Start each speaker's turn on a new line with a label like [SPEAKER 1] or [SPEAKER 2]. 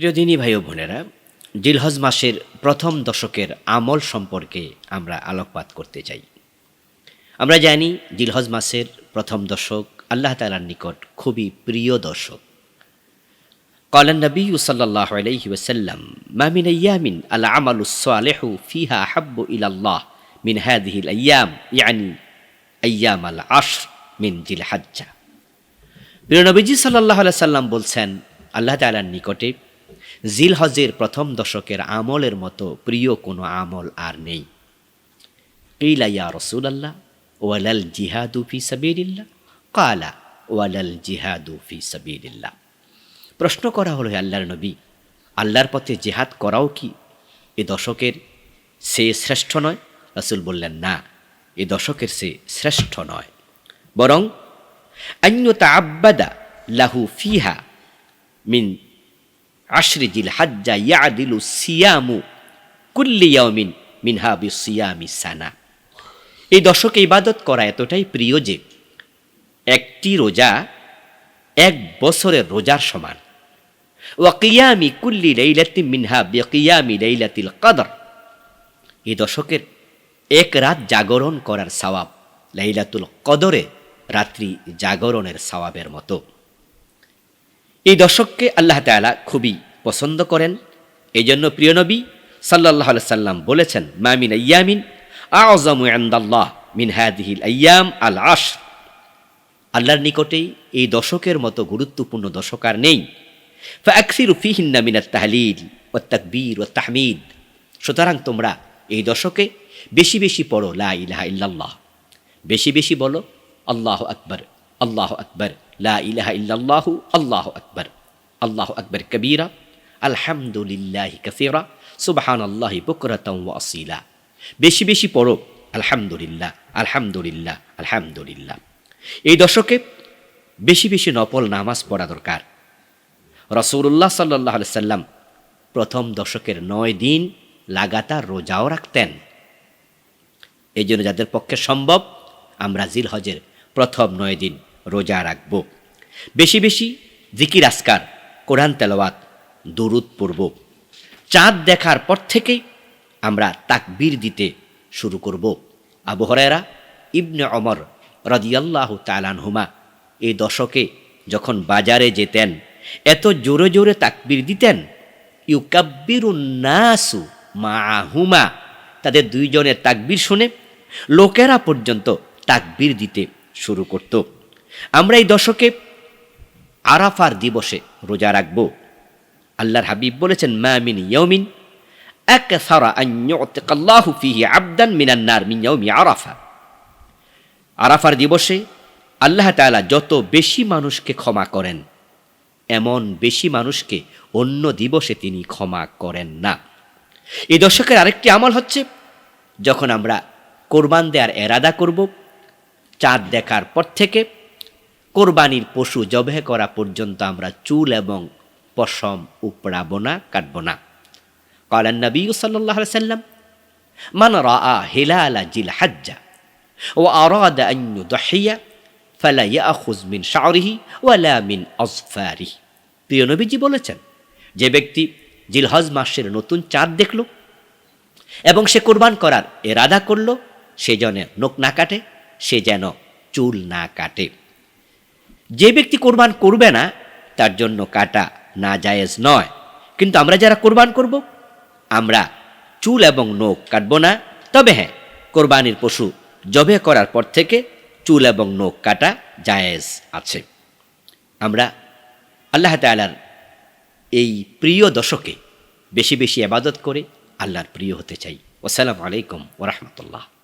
[SPEAKER 1] প্রিয় দিনী ভাই ও বোনেরা জিলহজ মাসের প্রথম দশকের আমল সম্পর্কে আমরা আলোকপাত করতে চাই। আমরা জানি জিলহজ মাসের প্রথম দশক আল্লাহ তালার নিকট খুবই প্রিয় দশক। কলান নবী সাল্লাহ আলহি ওসাল্লাম মামিন ইয়ামিন আল্লাহ আমাল আলেহু ফিহা হাব্বু ইলাল্লাহ মিন হাদিহিল আয়াম ইয়ানি আয়াম আল আশ মিন জিল হাজ্জা প্রিয় নবীজি সাল্লাহ সাল্লাম বলছেন, আল্লাহ তালার নিকটে জিল হজের প্রথম দশকের আমলের মতো প্রিয় কোনো আমল আর নেই। কিলা ইয়া রসুল আল্লাহ ওয়ালাল জিহাদু ফি সাবিলিল্লাহ? কালা ওয়ালাল জিহাদু ফি সাবিলিল্লাহ। প্রশ্ন করা হলো আল্লাহর নবী, আল্লাহর পথে জেহাদ করাও কি? এ দশকের সে শ্রেষ্ঠ নয়? রাসুল বললেন, না, এ দশকের সে শ্রেষ্ঠ নয়। বরং আব্বাদা লাহু ফিহা মিন আশরিজিল হাজ্জা ইয়াদিলু সিয়ামু কুল্লি ইয়াউমিন মিনহা বিসিয়ামি সানা। এই দশকে ইবাদত করা এতটাই প্রিয় যে একটি রোজা এক বছরের রোজার সমান। ওয়াকিয়ামি কুল্লি লাইলাতি মিনহা বিকিয়ামি লাইলাতিল কদর। এই দশকের এক রাত জাগরণ করার সওয়াব লাইলাতুল কদরে রাত্রি জাগরণের সওয়াবের মতো। এই দশককে আল্লাহ তাআলা খুবই পছন্দ করেন। এই জন্য প্রিয় নবী সাল্লাহ সাল্লাম বলেছেন মামিন ইয়ামিন আজমু আন্দাল্লাহ মিন হাদিহিল আয়াম আল আশ আল্লাহর নিকটেই এই দশকের মতো গুরুত্বপূর্ণ দশক আর নেই। ফাকসিরু ফিহিন্না মিনাত তাহলিল ও তাকবীর ও তাহমিদ। সুতরাং তোমরা এই দশকে বেশি বেশি পড়ো, লা ইলাহা ইল্লাল্লাহ। বেশি বেশি বলো, আল্লাহ আকবর আল্লাহ আকবর। লা ইলাহা ইল্লাল্লাহু, আল্লাহ আকবর। আল্লাহ আকবর কবীরা, আলহামদুলিল্লাহ কসিরা সুবহান আল্লাহ বুকরাতাম আসিলা। বেশি বেশি পড়ো, আলহামদুলিল্লাহ আলহামদুলিল্লাহ আলহামদুলিল্লাহ। এই দশকে বেশি বেশি নফল নামাজ পড়া দরকার। রসুল্লাহ সাল্লাহ সাল্লাম প্রথম দশকের নয় দিন লাগাতার রোজাও রাখতেন। এই জন্য যাদের পক্ষে সম্ভব, আমরা জিল হজের প্রথম নয় দিন রোজা রাখব। বেশি বেশি জিকির আসকার কোরআন তেলাওয়াত দুরুদ পড়ব। চাঁদ দেখার পর থেকেই আমরা তাকবীর দিতে শুরু করব। আবু হরায়রা ইবনে অমর রদিয়াল্লাহ তালানহুমা এই দশকে যখন বাজারে যেতেন, এত জোরে জোরে তাকবীর দিতেন ইউকাব্বিরুন্নাসু মাহুমা তাদের দুইজনের তাকবীর শুনে লোকেরা পর্যন্ত তাকবীর দিতে শুরু করত। আমরা এই দশকে আরাফার দিবসে রোজা রাখব। আল্লাহর হাবিব বলেছেন মামিন ইয়মিন আকসারা আন ইউতিকাল্লাহু ফিহি আবদান মিনান নার মিন ইয়াউমি আরাফা। আরাফার দিবসে আল্লাহ তাআলা যত বেশি মানুষকে ক্ষমা করেন, এমন বেশি মানুষকে অন্য দিবসে তিনি ক্ষমা করেন না। এই দশকের আরেকটি আমল হচ্ছে, যখন আমরা কোরবান দেওয়ার এরাদা করব, চাঁদ দেখার পর থেকে কোরবানির পশু জবে করা পর্যন্ত আমরা চুল এবং পশম উপড়াবো না, কাটব না। কালান নবী সাল্লাহ সাল্লাম, মান রা হিলালা জিল হাজ্জা ও আরাদা আন ইউদহিয়া ফালা ইয়াখুজ মিন শাওরিহি ওয়ালা মিন আজফারিহি। প্রিয় নবীজি বলেছেন, যে ব্যক্তি জিলহজ মাসের নতুন চাঁদ দেখল এবং সে কোরবান করার এরাদা করল, সে যেন নোক না কাটে, সে যেন চুল না কাটে। যে ব্যক্তি কোরবান করবে না, তার জন্য কাটা না জায়েজ নয়। কিন্তু আমরা যারা কোরবান করব, আমরা চুল এবং নোখ কাটব না। তবে হ্যাঁ কোরবানির পশু জবে করার পর থেকে চুল এবং নোখ কাটা জায়েজ আছে। আমরা আল্লাহ তালার এই প্রিয় দশকে বেশি বেশি আবাদত করে আল্লাহর প্রিয় হতে চাই। আসসালামু আলাইকুম ওরহমতুল্লাহ